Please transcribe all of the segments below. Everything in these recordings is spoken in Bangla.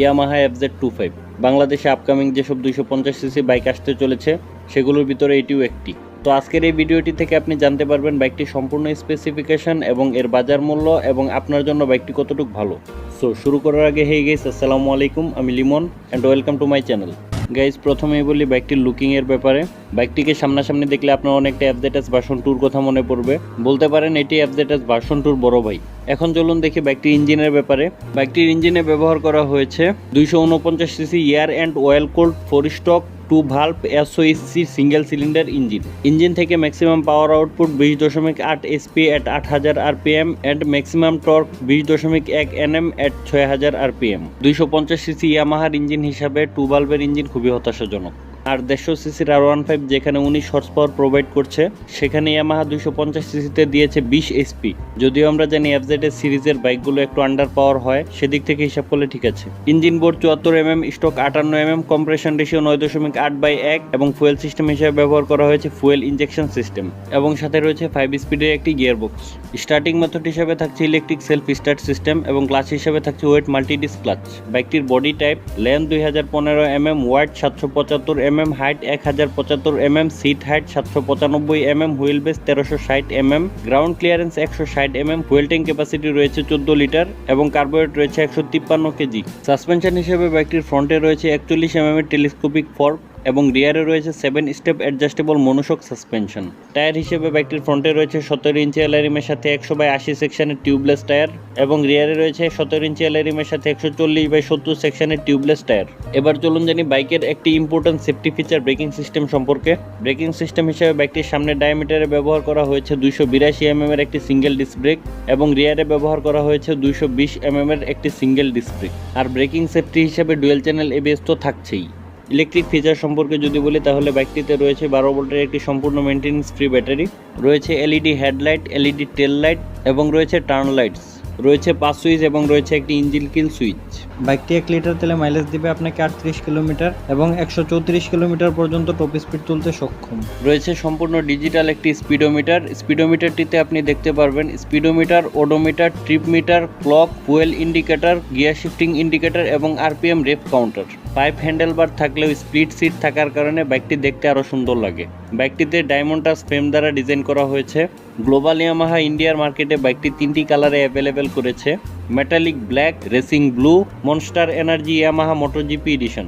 Yamaha F Z two five বাংলাদেশে আপকামিং যেসব দুইশো পঞ্চাশ সিসি বাইক আসতে চলেছে, সেগুলোর ভিতরে এটিও একটি। তো আজকের এই ভিডিওটি থেকে আপনি জানতে পারবেন বাইকটি সম্পূর্ণ স্পেসিফিকেশন এবং এর বাজার মূল্য এবং আপনার জন্য বাইকটি কতটুকু ভালো। সো শুরু করার আগে হয়ে গেছে আসসালামু আলাইকুম, আমি Limon and welcome to my channel guys প্রথমেই বলি বাইকটির লুকিংয়ের ব্যাপারে। বাইকটিকে সামনাসামনি দেখলে আপনার অনেকটা অ্যাপজেটাস ভার্সন টুর কথা মনে পড়বে। বলতে পারেন এটি অ্যাপজেটাস ভার্সন টুর বড় ভাই এখন চলুন দেখি বাইকটির ইঞ্জিনের ব্যাপারে। বাইকটির ইঞ্জিনে ব্যবহার করা হয়েছে দুইশো উনপঞ্চাশ cc air and oil cooled four stroke two valve SOHC single cylinder engine. Engine থেকে ম্যাক্সিমাম পাওয়ার আউটপুট বিশ দশমিক আট এসপি অ্যাট আট হাজার আরপিএম অ্যান্ড ম্যাক্সিমাম টর্ক বিশ দশমিক এক এনএম অ্যাট ছয় হাজার আরপিএম দুইশো পঞ্চাশ সিসি ইয়ামাহার ইঞ্জিন হিসাবে টু ভাল্ভের ইঞ্জিন খুবই হতাশাজনক। আর দেড়শো সিসির আর ওয়ান ফাইভ যেখানে উনিশ হর্স পাওয়ার প্রোভাইড করছে সেখানে ইয়ামাহা দুইশো পঞ্চাশ সিসিতে দিয়েছে বিশ এসপি যদিও আমরা জানি এফজেড এর সিরিজের বাইকগুলো একটু আন্ডার পাওয়ার হয়, সেদিক থেকে হিসাব করলে ঠিক আছে। ইঞ্জিন বোর্ড চুয়াত্তর এম এম স্টক আটান্ন এম এম কম্প্রেশন রেশিও নয় দশমিক আট বাই এক এবং ফুয়েল সিস্টেম হিসেবে ব্যবহার করা হয়েছে ফুয়েল ইঞ্জেকশন সিস্টেম এবং সাথে রয়েছে ফাইভ স্পিডের একটি গিয়ার বক্স স্টার্টিং মেথড হিসেবে থাকছে ইলেকট্রিক সেলফ স্টার্ট সিস্টেম এবং ক্লাচ হিসেবে থাকছে ওয়েট মাল্টিডিস ক্লাচ বাইকটির বডি টাইপ লেন দুই হাজার পনেরো এম এম ওয়াইড সাতশো পঁচাত্তর এম এম হাইট এক হাজার পঁচাত্তর এম এম সিট হাইট সাতশো পঁচানব্বই এম এম হুইল বেস তেরোশো ষাট এম এম গ্রাউন্ড ক্লিয়ারেন্স একশো ষাট mm fuel tank capacity রয়েছে চোদ্দ লিটার এবং কার্বোরেট রয়েছে একশো তিপ্পান্ন কেজি সাসপেনশন হিসেবে বাইকটির ফ্রন্টে রয়েছে একচল্লিশ এম এম এর টেলিস্কোপিক ফর্ক এবং রিয়ারে রয়েছে seven step adjustable monoshock suspension tyre হিসেবে বাইকটির ফ্রন্টে রয়েছে সতেরো ইঞ্চি অ্যালারিমের সাথে একশো বাই আশি সেকশনের টিউবলেস টায়ার এবং রিয়ারে রয়েছে সতেরো ইঞ্চি অ্যালারিমের সাথে একশো চল্লিশ বাই সত্তর সেকশনের টিউবলেস টায়ার এবার চলুন জানি বাইকের একটি important safety feature braking system সম্পর্কে। ব্রেকিং সিস্টেম হিসেবে বাইকটির সামনে ডায়ামিটারে ব্যবহার করা হয়েছে দুইশো বিরাশি এমএম এর একটি সিঙ্গেল ডিস্ক ব্রেক এবং রিয়ারে ব্যবহার করা হয়েছে দুইশো বিশ এমএম এর একটি সিঙ্গেল ডিস্ক ব্রেক আর ব্রেকিং সেফটি হিসেবে ডুয়েল চ্যানেল এবিএস তো থাকছেই। ইলেকট্রিক ফিচার সম্পর্কে যদি বলি তাহলে বাইকটিতে রয়েছে বারো ভোল্টের একটি সম্পূর্ণ মেনটেন্স ফ্রি ব্যাটারি রয়েছে LED headlight LED tail light এবং রয়েছে টার্ন লাইটস রয়েছে পাঁচ সুইচ এবং রয়েছে একটি ইঞ্জিন কিল সুইচ বাইকটি এক লিটার তেলে মাইলেজ দিবে আপনাকে আটত্রিশ কিলোমিটার এবং একশো চৌত্রিশ কিলোমিটার পর্যন্ত টপ স্পিড তুলতে সক্ষম। রয়েছে সম্পূর্ণ ডিজিটাল একটি স্পিডোমিটার স্পিডোমিটারটিতে আপনি দেখতে পারবেন speedometer odometer trip meter clock fuel indicator gear shifting indicator এবং RPM rev counter pipe handlebar থাকলেও স্প্লিট সিট থাকার কারণে বাইকটি দেখতে আরও সুন্দর লাগে। বাইকটিতে ডায়মন্ড টাচ ফ্রেম দ্বারা ডিজাইন করা হয়েছে। গ্লোবাল ইয়ামাহা ইন্ডিয়ার মার্কেটে বাইকটি তিনটি কালারে অ্যাভেলেবেল করেছে। Metallic black racing blue Monster Energy Yamaha MotoGP edition.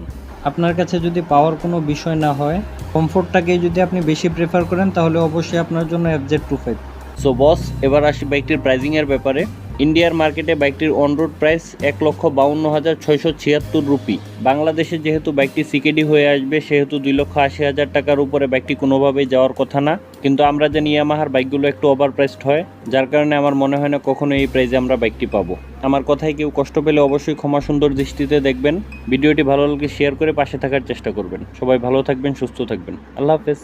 আপনার কাছে যদি পাওয়ার কোনো বিষয় না হয় কমফোর্টটাকেই যদি আপনি বেশি প্রেফার করেন তাহলে অবশ্যই আপনার জন্য FZ two five so boss এবার আসি বাইকটির প্রাইজিংয়ের ব্যাপারে। ইন্ডিয়ার মার্কেটে বাইকটির অন রোড প্রাইস এক লক্ষ বাউন্ন হাজার ছয়শো ছিয়াত্তর রুপি। বাংলাদেশে যেহেতু বাইকটি সিকেডি হয়ে আসবে, সেহেতু দুই লক্ষ আশি হাজার টাকার উপরে বাইকটি কোনোভাবেই যাওয়ার কথা না। কিন্তু আমরা জানি ইয়ামাহার বাইকগুলো একটু ওভার প্রাইসড হয়, যার কারণে আমার মনে হয় না কখনো এই প্রাইসে আমরা বাইকটি পাবো। আমার কথায় কেউ কষ্ট পেলে অবশ্যই ক্ষমা সুন্দর দৃষ্টিতে দেখবেন। ভিডিওটি ভালো লাগলে শেয়ার করে পাশে থাকার চেষ্টা করবেন। সবাই ভালো থাকবেন, সুস্থ থাকবেন। আল্লাহ হাফেজ।